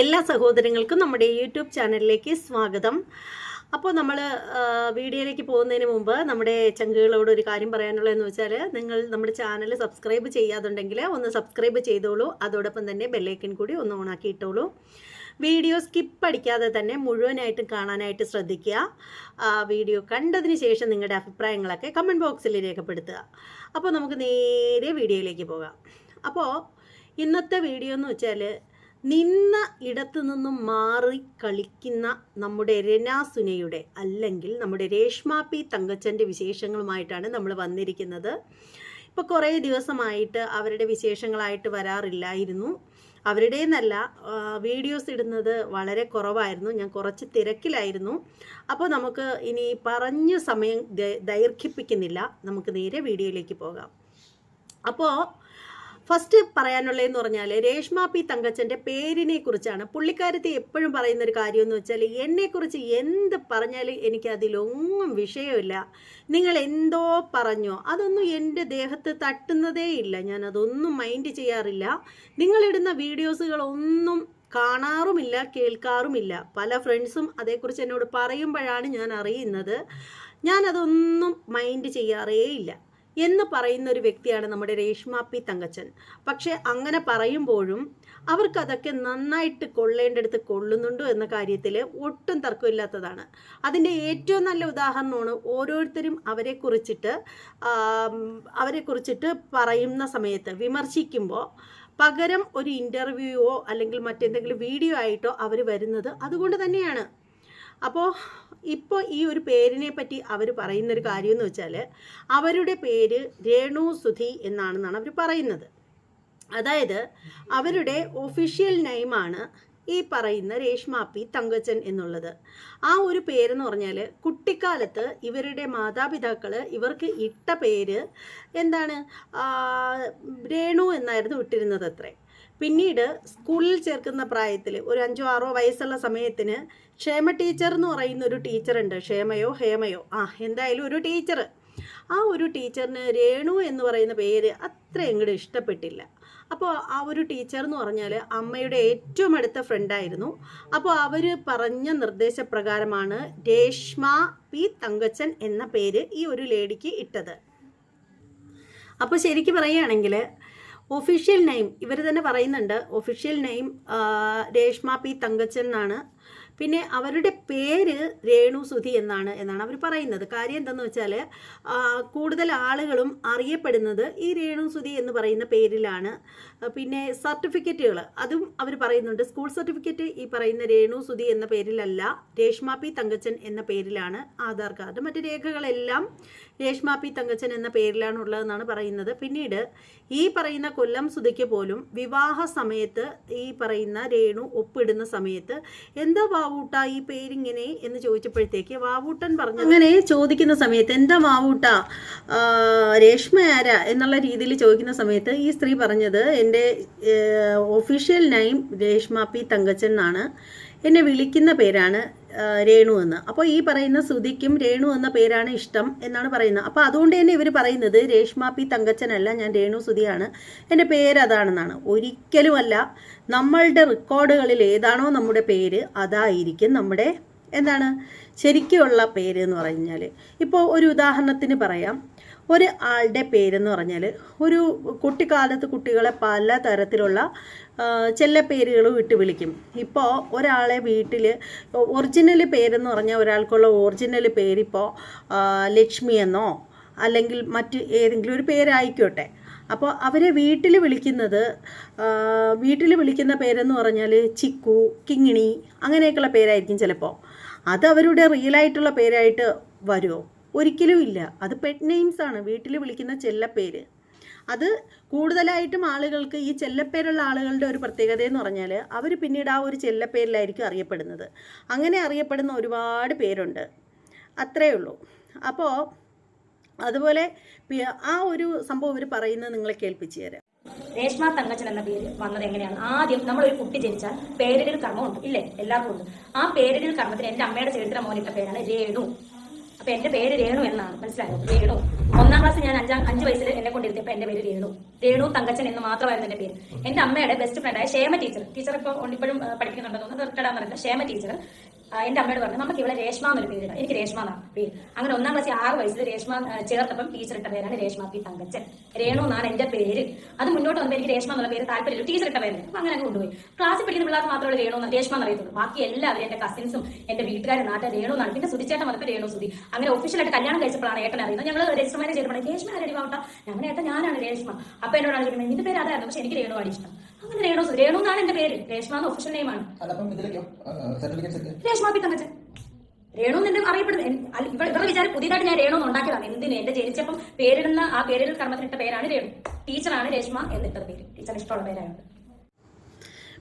എല്ലാ സഹോദരങ്ങൾക്കും നമ്മുടെ യൂട്യൂബ് ചാനലിലേക്ക് സ്വാഗതം. അപ്പോൾ നമ്മൾ വീഡിയോയിലേക്ക് പോകുന്നതിന് മുമ്പ് നമ്മുടെ ചങ്കുകളോട് ഒരു കാര്യം പറയാനുള്ളതെന്ന് വെച്ചാൽ നിങ്ങൾ നമ്മുടെ ചാനൽ സബ്സ്ക്രൈബ് ചെയ്യാതുണ്ടെങ്കിൽ ഒന്ന് സബ്സ്ക്രൈബ് ചെയ്തോളൂ. അതോടൊപ്പം തന്നെ ബെല്ലൈക്കൻ കൂടി ഒന്ന് ഓണാക്കി ഇട്ടോളൂ. വീഡിയോ സ്കിപ്പ് അടിക്കാതെ തന്നെ മുഴുവനായിട്ടും കാണാനായിട്ട് ശ്രദ്ധിക്കുക. വീഡിയോ കണ്ടതിന് ശേഷം നിങ്ങളുടെ അഭിപ്രായങ്ങളൊക്കെ കമന്റ് ബോക്സിൽ രേഖപ്പെടുത്തുക. അപ്പോൾ നമുക്ക് നേരെ വീഡിയോയിലേക്ക് പോകാം. അപ്പോൾ ഇന്നത്തെ വീഡിയോ എന്ന് വെച്ചാൽ നിന്ന ഇടത്തു നിന്നും മാറി കളിക്കുന്ന നമ്മുടെ രനാസുനയുടെ അല്ലെങ്കിൽ നമ്മുടെ രേഷ്മ പി തങ്കച്ചന്റെ വിശേഷങ്ങളുമായിട്ടാണ് നമ്മൾ വന്നിരിക്കുന്നത്. ഇപ്പോൾ കുറേ ദിവസമായിട്ട് അവരുടെ വിശേഷങ്ങളായിട്ട് വരാറില്ലായിരുന്നു. അവരുടെ എന്നല്ല വീഡിയോസ് ഇടുന്നത് വളരെ കുറവായിരുന്നു. ഞാൻ കുറച്ച് തിരക്കിലായിരുന്നു. അപ്പോൾ നമുക്ക് ഇനി പറഞ്ഞ സമയം ദൈർഘിപ്പിക്കുന്നില്ല നമുക്ക് നേരെ വീഡിയോയിലേക്ക് പോകാം. അപ്പോൾ ഫസ്റ്റ് പറയാനുള്ളതെന്ന് പറഞ്ഞാൽ രേഷ്മ പി തങ്കച്ചന്റെ പേരിനെ കുറിച്ചാണ് പുള്ളിക്കാരത്തെ എപ്പോഴും പറയുന്ന ഒരു കാര്യം എന്ന് വെച്ചാൽ എന്നെക്കുറിച്ച് എന്ത് പറഞ്ഞാലും എനിക്ക് അതിലൊന്നും വിഷയമില്ല. നിങ്ങൾ എന്തോ പറഞ്ഞോ അതൊന്നും എന്റെ ദേഹത്ത് തട്ടുന്നതേ ഇല്ല. ഞാൻ അതൊന്നും മൈൻഡ് ചെയ്യാറില്ല. നിങ്ങളിടുന്ന വീഡിയോസുകളൊന്നും കാണാറുമില്ല കേൾക്കാറുമില്ല. പല ഫ്രണ്ട്സും അതേക്കുറിച്ച് എന്നോട് പറയുമ്പോഴാണ് ഞാൻ അറിയുന്നത് ഞാനതൊന്നും മൈൻഡ് ചെയ്യാറേ ഇല്ല എന്ന് പറയുന്ന ഒരു വ്യക്തിയാണ് നമ്മുടെ രേഷ്മ പി തങ്കച്ചൻ. പക്ഷെ അങ്ങനെ പറയുമ്പോഴും അവർക്കതൊക്കെ നന്നായിട്ട് കൊള്ളേണ്ടടുത്ത് കൊള്ളുന്നുണ്ടോ എന്ന കാര്യത്തിൽ ഒട്ടും തർക്കമില്ലാത്തതാണ്. അതിന്റെ ഏറ്റവും നല്ല ഉദാഹരണമാണ് ഓരോരുത്തരും അവരെ കുറിച്ചിട്ട് അവരെ കുറിച്ചിട്ട് പറയുന്ന സമയത്ത് വിമർശിക്കുമ്പോൾ പകരം ഒരു ഇന്റർവ്യൂവോ അല്ലെങ്കിൽ മറ്റെന്തെങ്കിലും വീഡിയോ ആയിട്ടോ അവർ വരുന്നത് അതുകൊണ്ട് തന്നെയാണ്. അപ്പോൾ ഇപ്പോൾ ഈ ഒരു പേരിനെ പറ്റി അവർ പറയുന്നൊരു കാര്യം എന്ന് വെച്ചാൽ അവരുടെ പേര് രേണു സുധി എന്നാണെന്നാണ് അവർ പറയുന്നത്. അതായത് അവരുടെ ഒഫീഷ്യൽ നെയിമാണ് ഈ പറയുന്ന രേഷ്മ പി തങ്കച്ചൻ എന്നുള്ളത്. ആ ഒരു പേരെന്ന് പറഞ്ഞാൽ കുട്ടിക്കാലത്ത് ഇവരുടെ മാതാപിതാക്കൾ ഇവർക്ക് ഇട്ട പേര് എന്താണ്? രേണു എന്നായിരുന്നു ഇട്ടിരുന്നത് അത്രേ. പിന്നീട് സ്കൂളിൽ ചേർക്കുന്ന പ്രായത്തിൽ ഒരു അഞ്ചോ ആറോ വയസ്സുള്ള സമയത്തിന് ക്ഷേമ ടീച്ചർ എന്ന് പറയുന്ന ഒരു ടീച്ചറുണ്ട്. ക്ഷേമയോ ഹേമയോ? ആ എന്തായാലും ഒരു ടീച്ചർ. ആ ഒരു ടീച്ചറിന് രേണു എന്ന് പറയുന്ന പേര് അത്ര അങ്ങോട്ട് ഇഷ്ടപ്പെട്ടില്ല. അപ്പോൾ ആ ഒരു ടീച്ചർ എന്ന് പറഞ്ഞാൽ അമ്മയുടെ ഏറ്റവും അടുത്ത ഫ്രണ്ടായിരുന്നു അപ്പോൾ അവർ പറഞ്ഞ നിർദ്ദേശപ്രകാരമാണ് രേഷ്മ പി തങ്കച്ചൻ എന്ന പേര് ഈ ഒരു ലേഡിക്ക് ഇട്ടത്. അപ്പോൾ ശരിക്കും പറയുകയാണെങ്കിൽ ഒഫീഷ്യൽ നെയിം ഇവർ തന്നെ പറയുന്നുണ്ട്. Official name Reshma P Thankachan എന്നാണ് പിന്നെ അവരുടെ പേര് രേണു സുധി എന്നാണ് എന്നാണ് അവർ പറയുന്നത്. കാര്യം എന്തെന്ന് വെച്ചാൽ കൂടുതൽ ആളുകളും അറിയപ്പെടുന്നത് ഈ രേണു സുധി എന്ന് പറയുന്ന പേരിലാണ്. പിന്നെ സർട്ടിഫിക്കറ്റുകൾ അതും അവർ പറയുന്നുണ്ട്. സ്കൂൾ സർട്ടിഫിക്കറ്റ് ഈ പറയുന്ന രേണു സുധി എന്ന പേരിലല്ല രേഷ്മ പി തങ്കച്ചൻ എന്ന പേരിലാണ് ആധാർ കാർഡ്. മറ്റ് രേഖകളെല്ലാം രേഷ്മ പി തങ്കച്ചൻ എന്ന പേരിലാണ് ഉള്ളതെന്നാണ് പറയുന്നത്. പിന്നീട് ഈ പറയുന്ന കൊല്ലം സുധിക്ക് പോലും വിവാഹ സമയത്ത് ഈ പറയുന്ന രേണു ഒപ്പിടുന്ന സമയത്ത് എന്താ വാവൂട്ട ഈ പേരിങ്ങനെ എന്ന് ചോദിച്ചപ്പോഴത്തേക്ക് വാവൂട്ടൻ പറഞ്ഞു അങ്ങനെ ചോദിക്കുന്ന സമയത്ത് എന്താ വാവൂട്ട? രേഷ്മ ആരാ? എന്നുള്ള രീതിയിൽ ചോദിക്കുന്ന സമയത്ത് ഈ സ്ത്രീ പറഞ്ഞത് എന്റെ official name Reshma P Thankachan എന്നാണ്. എന്നെ വിളിക്കുന്ന പേരാണ് രേണു എന്ന്. അപ്പോൾ ഈ പറയുന്ന ശ്രുതിക്കും രേണു എന്ന പേരാണ് ഇഷ്ടം എന്നാണ് പറയുന്നത്. അപ്പോൾ അതുകൊണ്ട് തന്നെ ഇവർ പറയുന്നത് രേഷ്മ പി തങ്കച്ചനല്ല ഞാൻ രേണു സുധിയാണ് എന്റെ പേര് അതാണെന്നാണ്. ഒരിക്കലുമല്ല നമ്മളുടെ റെക്കോർഡുകളിൽ ഏതാണോ നമ്മുടെ പേര് അതായിരിക്കും നമ്മുടെ എന്താണ് ശരിക്കുള്ള പേര് എന്ന് പറഞ്ഞാൽ ഇപ്പോൾ ഒരു ഉദാഹരണത്തിന് പറയാം. ഒരു ആളുടെ പേരെന്ന് പറഞ്ഞാൽ ഒരു കുട്ടിക്കാലത്ത് കുട്ടികളെ പല തരത്തിലുള്ള ചില പേരുകളും ഇട്ട് വിളിക്കും. ഇപ്പോൾ ഒരാളെ വീട്ടിൽ ഒറിജിനൽ പേരെന്ന് പറഞ്ഞാൽ ഒരാൾക്കുള്ള ഒറിജിനൽ പേരിപ്പോൾ ലക്ഷ്മി എന്നോ അല്ലെങ്കിൽ മറ്റ് ഏതെങ്കിലും ഒരു പേരായിക്കോട്ടെ. അപ്പോൾ അവരെ വീട്ടിൽ വിളിക്കുന്നത് വീട്ടിൽ വിളിക്കുന്ന പേരെന്ന് പറഞ്ഞാൽ ചിക്കു കിങ്ങിണി അങ്ങനെയൊക്കെയുള്ള പേരായിരിക്കും ചിലപ്പോൾ അത് അവരുടെ റിയലായിട്ടുള്ള പേരായിട്ട് വരുമോ ഒരിക്കലും ഇല്ല. അത് പെറ്റ് നെയിംസ് ആണ്. വീട്ടിൽ വിളിക്കുന്ന ചെല്ലപ്പേര്. അത് കൂടുതലായിട്ടും ആളുകൾക്ക് ഈ ചെല്ലപ്പേരുള്ള ആളുകളുടെ ഒരു പ്രത്യേകത എന്ന് പറഞ്ഞാൽ അവർ പിന്നീട് ആ ഒരു ചെല്ലപ്പേരിലായിരിക്കും അറിയപ്പെടുന്നത്. അങ്ങനെ അറിയപ്പെടുന്ന ഒരുപാട് പേരുണ്ട്. അത്രയേ ഉള്ളൂ. അപ്പോൾ അതുപോലെ ആ ഒരു സംഭവം അവർ പറയുന്നത് നിങ്ങളെ കേൾപ്പിച്ചു തരാം രേഷ്മ തങ്കച്ചൻ എന്ന പേര് വന്നത് എങ്ങനെയാണ്? ആദ്യം നമ്മൾ ഒരു കുട്ടി ജനിച്ചാൽ പേരിടൽ കർമ്മമുണ്ട് ഇല്ലേ? എല്ലാവർക്കും ഉണ്ട്. ആ പേരിടൽ കർമ്മത്തിന് എന്റെ അമ്മയുടെ ചരിത്ര മോനിട്ട പേരാണ് രേണു. അപ്പൊ എന്റെ പേര് രേണു എന്നാണ്. മനസ്സിലായോ? രേണു. ഒന്നാം ക്ലാസ് ഞാൻ അഞ്ചാം അഞ്ച് വയസ്സിൽ എന്നെ കൊണ്ടിരുത്തിയപ്പോ എന്റെ പേര് രേണു. രേണു തങ്കച്ചൻ എന്ന് മാത്രമായിരുന്നു എന്റെ പേര്. എന്റെ അമ്മയുടെ ബെസ്റ്റ് ഫ്രണ്ടായ ക്ഷേമ ടീച്ചർ ടീച്ചർ ഇപ്പോൾ ഇപ്പോഴും പഠിക്കുന്നുണ്ടെന്ന് തോന്നുന്നു. റിട്ടയർഡ് പറഞ്ഞില്ല ക്ഷേമ ടീച്ചർ എന്റെ അമ്മയോട് പറഞ്ഞു നമുക്ക് ഇവിടെ രേഷ്മ എന്നൊരു പേര് ഇടാം എനിക്ക് രേഷ്മ എന്നാണ് പേര്. അങ്ങനെ ഒന്നാം ക്ലാസ്സിൽ ആറ് വയസ്സിൽ രേഷ്മ ചേർത്തപ്പം ടീച്ചർ ഇട്ട പേരാണ് രേഷ്മ പി തങ്കച്ചൻ. രേണു എന്നാണ് എന്റെ പേര്. അത് മുന്നോട്ട് വന്നപ്പോൾ എനിക്ക് രേഷ്മ എന്നുള്ള പേര് താല്പര്യമില്ല. ടീച്ചർ ഇട്ട പേര് അപ്പൊ അങ്ങനെ അങ്ങ് കൊണ്ടുപോയി. ക്ലാസ്സിൽ പഠിക്കുന്ന പിള്ളേർക്ക് മാത്രമേ രേണു എന്ന് രേഷ്മ എന്നറിയത്തുള്ളൂ ബാക്കി എല്ലാവരും എന്റെ കസിൻസും എന്റെ വീട്ടുകാരും നാട്ടിൽ രേണു എന്നാണ്. പിന്നെ സുധിച്ചേട്ടൻ വന്നപ്പോൾ രേണു സുധി. അങ്ങനെ ഒഫീഷ്യലായിട്ട് കല്യാണം കഴിച്ചപ്പോഴാണ് ഏട്ടൻ അറിയുന്നത്. ഞങ്ങൾ രജിസ്റ്റർ ചേരുമ്പോഴാണ് രേഷ്മ ആരടി വാട്ട ഞങ്ങളുടെ ഏട്ടൻ ഞാനാണ് രേഷ്മ. അപ്പൊ എന്നോടാണ് ചോദിക്കുന്നത് എന്റെ പേര് അതായിരുന്നു. പക്ഷെ എനിക്ക് രേണു ആണ് ഇഷ്ടം. അങ്ങനെ രേണു. രേണു എന്നാണ് എന്റെ പേര്. രേഷ്മ എന്ന് ഒഫീഷ്യൽ നെയിമാണ് അതപ്പം ഇതിലേക്കോ സർട്ടിഫിക്കറ്റ്സ് ഒക്കെ രേഷ്മ പി തങ്കച്ചൻ. രേണു എന്നെ അറിയപ്പെടുന്നത് ഇവിടെ ഇവരുടെ വിചാരം പുതിയതായിട്ട് ഞാൻ രേണു എന്ന് ഉണ്ടാക്കിയതാണ്. എന്തിന്? എന്റെ ജനിച്ചപ്പം പേരിടുന്ന ആ പേരിൽ കർമ്മത്തിനിട്ട പേരാണ് രേണു. ടീച്ചറാണ് രേഷ്മ എന്നിട്ടത് പേര്. ടീച്ചർ ഇഷ്ടമുള്ള പേരായത്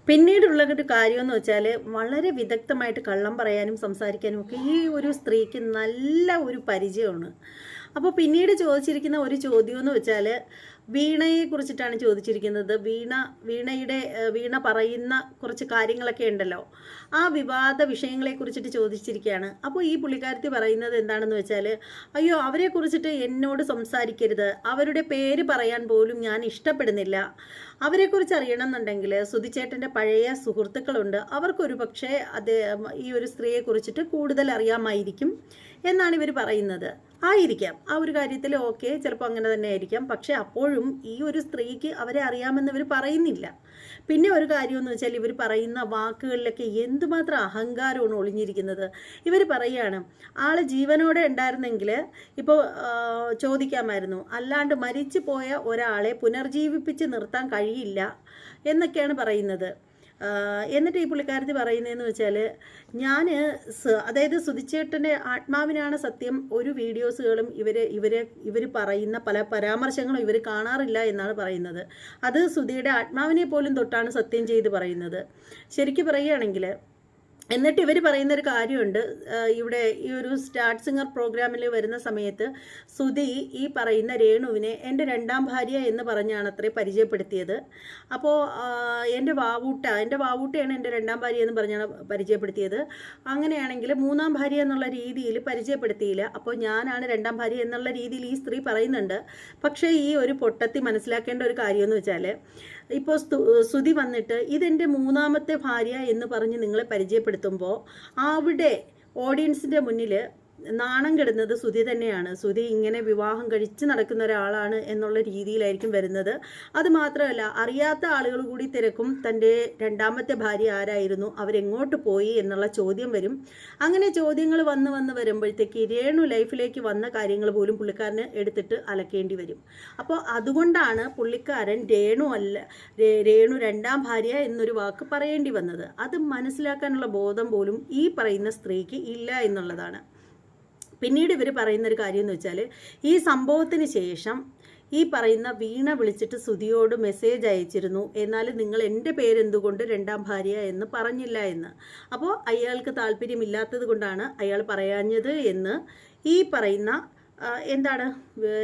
പിന്നീടുള്ള ഒരു കാര്യമെന്ന് വെച്ചാൽ വളരെ വിദഗ്ധമായിട്ട് കള്ളം പറയാനും സംസാരിക്കാനും ഒക്കെ ഈ ഒരു സ്ത്രീക്ക് നല്ല ഒരു പരിചയമാണ്. അപ്പോൾ പിന്നീട് ചോദിച്ചിരിക്കുന്ന ഒരു ചോദ്യം എന്ന് വെച്ചാൽ വീണയെ കുറിച്ചിട്ടാണ് ചോദിച്ചിരിക്കുന്നത്. വീണ വീണയുടെ വീണ പറയുന്ന കുറച്ച് കാര്യങ്ങളൊക്കെ ഉണ്ടല്ലോ. ആ വിവാദ വിഷയങ്ങളെ കുറിച്ചിട്ട് ചോദിച്ചിരിക്കുകയാണ്. അപ്പോൾ ഈ പുള്ളിക്കാരത്തി പറയുന്നത് എന്താണെന്ന് വെച്ചാൽ അയ്യോ അവരെ കുറിച്ചിട്ട് എന്നോട് സംസാരിക്കരുത്. അവരുടെ പേര് പറയാൻ പോലും ഞാൻ ഇഷ്ടപ്പെടുന്നില്ല. അവരെക്കുറിച്ച് അറിയണമെന്നുണ്ടെങ്കിൽ സുധിച്ചേട്ടന്റെ പഴയ സുഹൃത്തുക്കളുണ്ട്. അവർക്കൊരു പക്ഷേ അദ്ദേഹം ഈ ഒരു സ്ത്രീയെ കുറിച്ചിട്ട് കൂടുതൽ അറിയാമായിരിക്കും എന്നാണ് ഇവർ പറയുന്നത്. ആയിരിക്കാം. ആ ഒരു കാര്യത്തിൽ ഓക്കെ ചിലപ്പോൾ അങ്ങനെ തന്നെ ആയിരിക്കാം. പക്ഷേ അപ്പോഴും ഈ ഒരു സ്ത്രീക്ക് അവരെ അറിയാമെന്ന് ഇവർ പറയുന്നില്ല. പിന്നെ ഒരു കാര്യമെന്ന് വെച്ചാൽ ഇവർ പറയുന്ന വാക്കുകളിലൊക്കെ എന്തുമാത്രം അഹങ്കാരമാണ് ഒളിഞ്ഞിരിക്കുന്നത്. ഇവർ പറയുകയാണ് ആൾ ജീവനോടെ ഉണ്ടായിരുന്നെങ്കിൽ ഇപ്പോൾ ചോദിക്കാമായിരുന്നു. അല്ലാണ്ട് മരിച്ചു പോയ ഒരാളെ പുനർജീവിപ്പിച്ച് നിർത്താൻ കഴിയില്ല എന്നൊക്കെയാണ് പറയുന്നത്. എന്നിട്ട് ഈ പുള്ളിക്കാരത്തി പറയുന്നതെന്ന് വെച്ചാൽ ഞാൻ അതായത് സുധിച്ചേട്ടന്റെ ആത്മാവിനാണ് സത്യം ഒരു വീഡിയോസുകളും ഇവർ ഇവരെ ഇവർ പറയുന്ന പല പരാമർശങ്ങളും ഇവർ കാണാറില്ല എന്നാണ് പറയുന്നത്. അത് സുധിയുടെ ആത്മാവിനെ പോലും തൊട്ടാണ് സത്യം ചെയ്ത് പറയുന്നത്. ശരിക്കും പറയുകയാണെങ്കിൽ എന്നിട്ട് ഇവർ പറയുന്ന ഒരു കാര്യമുണ്ട്. ഇവിടെ ഈ ഒരു സ്റ്റാർട്ട് സിംഗർ പ്രോഗ്രാമിൽ വരുന്ന സമയത്ത് സുധി ഈ പറയുന്ന രേണുവിനെ എന്റെ രണ്ടാം ഭാര്യ എന്ന് പറഞ്ഞാണ് അത്രേ പരിചയപ്പെടുത്തിയത്. അപ്പോൾ എന്റെ വാവൂട്ട എന്റെ വാവൂട്ടയാണ് എന്റെ രണ്ടാം ഭാര്യ എന്ന് പറഞ്ഞാണ് പരിചയപ്പെടുത്തിയത്. അങ്ങനെയാണെങ്കിൽ മൂന്നാം ഭാര്യ എന്നുള്ള രീതിയിൽ പരിചയപ്പെടുത്തിയില്ല. അപ്പോൾ ഞാനാണ് രണ്ടാം ഭാര്യ എന്നുള്ള രീതിയിൽ ഈ സ്ത്രീ പറയുന്നുണ്ട്. പക്ഷേ ഈ ഒരു പൊട്ടത്തി മനസ്സിലാക്കേണ്ട ഒരു കാര്യമെന്ന് വെച്ചാൽ ഇപ്പോൾ സ്തുതി വന്നിട്ട് ഇതെന്റെ മൂന്നാമത്തെ ഭാര്യ എന്ന് പറഞ്ഞ് നിങ്ങളെ പരിചയപ്പെടുത്തുമ്പോൾ അവിടെ ഓഡിയൻസിന്റെ മുന്നിൽ നാണം കെടുന്നത് സുധി തന്നെയാണ്. സുധി ഇങ്ങനെ വിവാഹം കഴിച്ച് നടക്കുന്ന ഒരാളാണ് എന്നുള്ള രീതിയിലായിരിക്കും വരുന്നത്. അത് മാത്രമല്ല അറിയാത്ത ആളുകൾ കൂടി തിരക്കും തന്റെ രണ്ടാമത്തെ ഭാര്യ ആരായിരുന്നു അവരെങ്ങോട്ട് പോയി എന്നുള്ള ചോദ്യം വരും. അങ്ങനെ ചോദ്യങ്ങൾ വന്ന് വന്ന് വരുമ്പോഴത്തേക്ക് രേണു ലൈഫിലേക്ക് വന്ന കാര്യങ്ങൾ പോലും പുള്ളിക്കാരന് എടുത്തിട്ട് അലക്കേണ്ടി വരും. അപ്പോൾ അതുകൊണ്ടാണ് പുള്ളിക്കാരൻ രേണു അല്ല രേണു രണ്ടാം ഭാര്യ എന്നൊരു വാക്ക് പറയേണ്ടി വന്നത്. അത് മനസ്സിലാക്കാനുള്ള ബോധം പോലും ഈ പറയുന്ന സ്ത്രീക്ക് ഇല്ല എന്നുള്ളതാണ്. പിന്നീട് ഇവർ പറയുന്ന ഒരു കാര്യം എന്ന് വെച്ചാൽ ഈ സംഭവത്തിന് ശേഷം ഈ പറയുന്ന വീണ വിളിച്ചിട്ട് സുധിയോട് മെസ്സേജ് അയച്ചിരുന്നു. എന്നാൽ നിങ്ങൾ എന്റെ പേരെന്തുകൊണ്ട് രണ്ടാം ഭാര്യ എന്ന് പറഞ്ഞില്ല എന്ന്. അപ്പോൾ അയാൾക്ക് താല്പര്യമില്ലാത്തത് കൊണ്ടാണ് അയാൾ പറയാഞ്ഞത് എന്ന് ഈ പറയുന്ന എന്താണ്?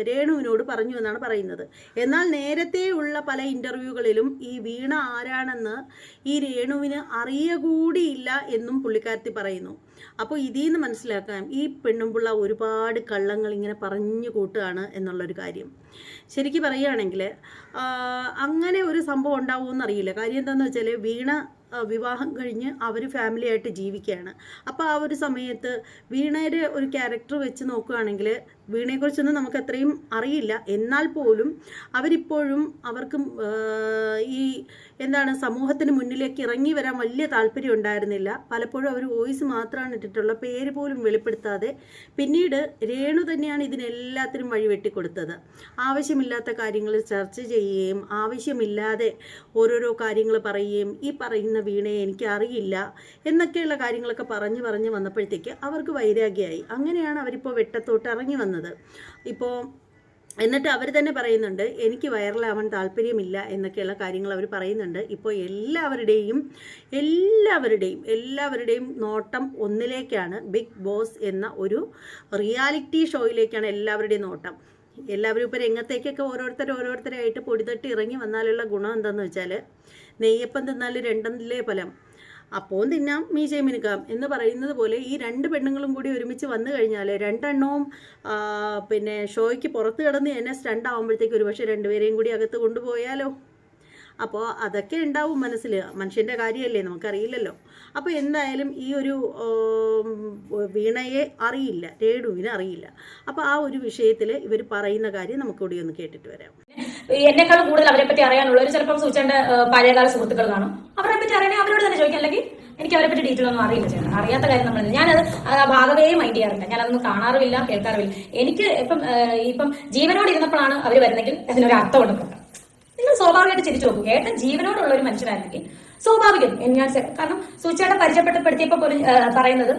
രേണുവിനോട് പറഞ്ഞു എന്നാണ് പറയുന്നത്. എന്നാൽ നേരത്തെ ഉള്ള പല ഇന്റർവ്യൂകളിലും ഈ വീണ ആരാണെന്ന് ഈ രേണുവിന് അറിയകൂടിയില്ല എന്നും പുള്ളിക്കാരത്തി പറയുന്നു. അപ്പോൾ ഇതിൽ നിന്ന് മനസ്സിലാക്കാം ഈ പെണ്ണുമ്പിള്ള ഒരുപാട് കള്ളങ്ങൾ ഇങ്ങനെ പറഞ്ഞു കൂട്ടുകയാണ് എന്നുള്ളൊരു കാര്യം. ശരിക്കും പറയുകയാണെങ്കിൽ അങ്ങനെ ഒരു സംഭവം ഉണ്ടാവുമെന്ന് അറിയില്ല. കാര്യം എന്താണെന്ന് വെച്ചാൽ വീണ വിവാഹം കഴിഞ്ഞ് അവർ ഫാമിലി ആയിട്ട് ജീവിക്കുകയാണ്. അപ്പോൾ ആ ഒരു സമയത്ത് വീണയുടെ ഒരു ക്യാരക്ടർ വെച്ച് നോക്കുകയാണെങ്കിൽ വീണയെക്കുറിച്ചൊന്നും നമുക്ക് അത്രയും അറിയില്ല. എന്നാൽ പോലും അവരിപ്പോഴും അവർക്കും ഈ എന്താണ് സമൂഹത്തിന് മുന്നിലേക്ക് ഇറങ്ങി വരാൻ വലിയ താല്പര്യം ഉണ്ടായിരുന്നില്ല. പലപ്പോഴും അവർ വോയിസ് മാത്രമാണ് ഇട്ടിട്ടുള്ള പേര് പോലും വെളിപ്പെടുത്താതെ. പിന്നീട് രേണു തന്നെയാണ് ഇതിനെല്ലാത്തിനും വഴി വെട്ടിക്കൊടുത്തത്. ആവശ്യമില്ലാത്ത കാര്യങ്ങൾ ചർച്ച ചെയ്യുകയും ആവശ്യമില്ലാതെ ഓരോരോ കാര്യങ്ങൾ പറയുകയും ഈ പറയുന്ന വീണയെ എനിക്ക് അറിയില്ല എന്നൊക്കെയുള്ള കാര്യങ്ങളൊക്കെ പറഞ്ഞു പറഞ്ഞ് വന്നപ്പോഴത്തേക്ക് അവർക്ക് വൈരാഗ്യമായി. അങ്ങനെയാണ് അവരിപ്പോൾ വെട്ടത്തോട്ട് ഇറങ്ങി വന്നത്. ഇപ്പോൾ എന്നിട്ട് അവർ തന്നെ പറയുന്നുണ്ട് എനിക്ക് വൈറലാവാൻ താല്പര്യമില്ല എന്നൊക്കെയുള്ള കാര്യങ്ങൾ അവർ പറയുന്നുണ്ട്. ഇപ്പോൾ എല്ലാവരുടെയും എല്ലാവരുടെയും എല്ലാവരുടെയും നോട്ടം ഒന്നിലേക്കാണ് ബിഗ് ബോസ് എന്ന ഒരു റിയാലിറ്റി ഷോയിലേക്കാണ് എല്ലാവരുടെയും നോട്ടം. എല്ലാവരും ഇപ്പോൾ രംഗത്തേക്കൊക്കെ ഓരോരുത്തർ ഓരോരുത്തരായിട്ട് പൊടിതട്ടി ഇറങ്ങി വന്നാലുള്ള ഗുണം എന്താണെന്ന് വെച്ചാൽ നെയ്യപ്പം തിന്നാൽ രണ്ടെന്നില്ലേ ഫലം. അപ്പോൾ തിന്നാം മീശയും മിനുക്കാം എന്ന് പറയുന്നത് പോലെ ഈ രണ്ട് പെണ്ണുങ്ങളും കൂടി ഒരുമിച്ച് വന്നു കഴിഞ്ഞാൽ രണ്ടെണ്ണവും പിന്നെ ഷോയ്ക്ക് പുറത്ത് കിടന്ന് എന്നെ സ്റ്റണ്ട് ആകുമ്പോഴത്തേക്ക് ഒരുപക്ഷെ രണ്ടുപേരെയും കൂടി അകത്ത് കൊണ്ടുപോയാലോ. അപ്പോൾ അതൊക്കെ ഉണ്ടാവും മനസ്സിൽ മനുഷ്യന്റെ കാര്യമല്ലേ നമുക്കറിയില്ലല്ലോ. അപ്പോൾ എന്തായാലും ഈ ഒരു വീണയെ അറിയില്ല. രേണുവിനെ അറിയില്ല. അപ്പോൾ ആ ഒരു വിഷയത്തിൽ ഇവർ പറയുന്ന കാര്യം നമുക്കൂടി ഒന്ന് കേട്ടിട്ട് വരാം. എന്നെക്കാളും കൂടുതൽ അവരെ പറ്റി അറിയാനുള്ളവർ ചിലപ്പം സൂചിച്ചേണ്ട പഴയകാല സുഹൃത്തുക്കൾ കാണും. അവരെ പറ്റി അറിയണേ അവരോട് തന്നെ ചോദിക്കാം. അല്ലെങ്കിൽ എനിക്ക് അവരെ പറ്റി ഡീറ്റെയിൽ ഒന്നും അറിയില്ല ചേട്ടാ. അറിയാത്ത കാര്യം നമ്മൾ ഞാനത് ആ ഭാഗവേ മൈൻഡ് ചെയ്യാറില്ല. ഞാനതൊന്നും കാണാറുമില്ല കേൾക്കാറുമില്ല. എനിക്ക് ഇപ്പം ഇപ്പം ജീവനോട് ഇരുന്നപ്പോഴാണ് അവർ വരുന്നെങ്കിൽ അതിനൊരു അർത്ഥം അർത്ഥമുണ്ട് നിങ്ങൾ സ്വാഭാവികമായിട്ട് ചിരിച്ചു നോക്കും. ഏട്ടൻ ജീവനോടുള്ള ഒരു മനുഷ്യനായിരുന്നെങ്കിൽ സ്വാഭാവികം. എന്ന് ഞാൻ കാരണം സൂചിയുടെ പരിചയപ്പെട്ടപ്പെടുത്തിയപ്പോ പോലും പറയുന്നത്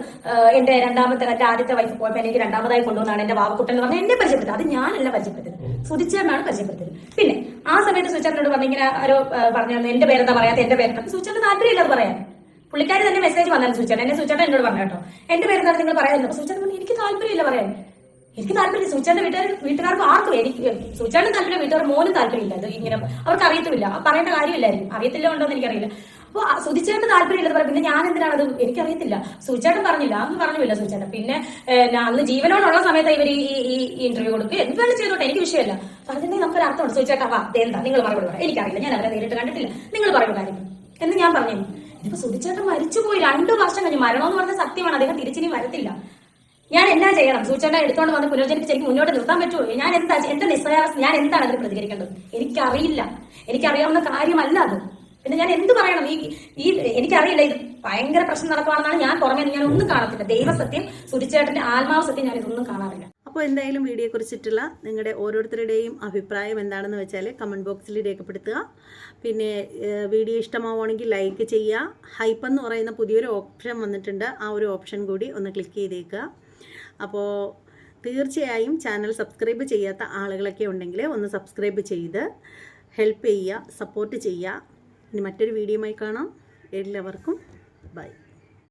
എന്റെ രണ്ടാമത്തെ എന്റെ ആദ്യത്തെ വൈഫ് പോയപ്പോ എനിക്ക് രണ്ടാമതായി കൊണ്ടുവന്നാണ് എന്റെ വാവക്കുട്ടൻ എന്ന് പറഞ്ഞാൽ എന്നെ പരിചയപ്പെടുത്തുക അത് ഞാനല്ല പരിചയപ്പെടുത്തുന്നത്. സുധിച്ചേട്ടനാണ് പരിചയപ്പെടുത്തിയത് പിന്നെ ആ സമയത്ത് സുചേട്ടനോട് പറഞ്ഞു ഇങ്ങനെ ആരോ പറഞ്ഞു തന്നെ എന്റെ പേരെന്താ പറയാത്ത? എന്റെ പേരെന്താ സുചേട്ടൻ താല്പര്യമില്ല അത് പറയാൻ. പുള്ളിക്കാരി തന്നെ മെസ്സേജ് വന്നാലും സുചേട്ടൻ. എന്നെ സുചേട്ടൻ എന്നോട് പറഞ്ഞു കേട്ടോ. എന്റെ പേരെന്താണ് നിങ്ങൾ പറയാൻ? സുചേട്ടൻ പറഞ്ഞു എനിക്ക് താല്പര്യമില്ല പറയാൻ. എനിക്ക് താല്പര്യം സൂചാന്റെ വീട്ടുകാർ വീട്ടുകാർക്ക് ആർക്കും എനിക്ക് സൂചാന്റെ താല്പര്യം വീട്ടുകാർ മോനും താല്പര്യമില്ല. അത് ഇങ്ങനെ അവർക്ക് അറിയത്തുമില്ല. പറയേണ്ട കാര്യമില്ലായിരിക്കും. അറിയത്തില്ല ഉണ്ടോ എന്ന് എനിക്കറിയില്ല. അപ്പൊ സുധിച്ചേട്ടന് താല്പര്യമില്ലെന്ന് പറയാം പിന്നെ ഞാൻ എന്തിനാണ് അത്? എനിക്കറിയത്തില്ല. സൂചേട്ടൻ പറഞ്ഞില്ല. അന്ന് പറഞ്ഞില്ല സൂചേട്ടൻ. പിന്നെ അന്ന് ജീവനോടുള്ള സമയത്ത് ഇവർ ഈ ഈ ഇന്റർവ്യൂ കൊടുക്കുക എന്താണ് ചെയ്തോട്ടെ എനിക്ക് വിഷയമല്ല. പറഞ്ഞിട്ടുണ്ടെങ്കിൽ നമുക്കൊരു അർത്ഥമുണ്ട്. സുചാട്ടാ വാ എന്താ നിങ്ങൾ മറുപടി എനിക്കറിയില്ല. ഞാൻ അവരെ നേരിട്ട് കണ്ടിട്ടില്ല. നിങ്ങൾ പറയുന്ന കാര്യം എന്ന് ഞാൻ പറഞ്ഞു ഇപ്പൊ സുധിച്ചേട്ടൻ മരിച്ചുപോയി. രണ്ടു വർഷം കഴിഞ്ഞു മരണമെന്ന് പറഞ്ഞ സത്യമാണ്. അദ്ദേഹം തിരിച്ചിനി വരത്തില്ല. ഞാൻ എന്നാ ചെയ്യണം? സൂചന എടുത്തോണ്ട് വന്ന് പുനർജനിപ്പിച്ച് എനിക്ക് മുന്നോട്ട് നിർത്താൻ പറ്റുമോ ഞാൻ എന്താ എന്റെ നിസ്സഹാവസ്ഥ ഞാൻ എന്താണ് അതിന് പ്രതികരിക്കേണ്ടത്? എനിക്കറിയില്ല. എനിക്കറിയാവുന്ന കാര്യമല്ല അത്. പിന്നെ ഞാൻ എന്ത് പറയണം? ഈ ഈ എനിക്കറിയില്ല. ഇത് ഭയങ്കര പ്രശ്നം നടക്കുവാണെന്നാണ് ഞാൻ പുറമേ ഞാൻ ഒന്നും കാണത്തില്ല. ദൈവസത്യം സുരിച്ചേട്ടന്റെ ആത്മാവ് സത്യം ഞാൻ ഇതൊന്നും കാണാറില്ല. അപ്പോൾ എന്തായാലും വീഡിയോയെക്കുറിച്ചിട്ടുള്ള നിങ്ങളുടെ ഓരോരുത്തരുടെയും അഭിപ്രായം എന്താണെന്ന് വെച്ചാൽ കമന്റ് ബോക്സിൽ രേഖപ്പെടുത്തുക. പിന്നെ വീഡിയോ ഇഷ്ടമാവുകയാണെങ്കിൽ ലൈക്ക് ചെയ്യുക. ഹൈപ്പ് എന്ന് പറയുന്ന പുതിയൊരു ഓപ്ഷൻ വന്നിട്ടുണ്ട്. ആ ഒരു ഓപ്ഷൻ കൂടി ഒന്ന് ക്ലിക്ക് ചെയ്തേക്കുക. അപ്പോൾ തീർച്ചയായും ചാനൽ സബ്സ്ക്രൈബ് ചെയ്യാത്ത ആളുകളൊക്കെ ഉണ്ടെങ്കിൽ ഒന്ന് സബ്സ്ക്രൈബ് ചെയ്ത് ഹെൽപ്പ് ചെയ്യുക സപ്പോർട്ട് ചെയ്യുക. ഇനി മറ്റൊരു വീഡിയോയുമായി കാണാം. എല്ലാവർക്കും ബൈ.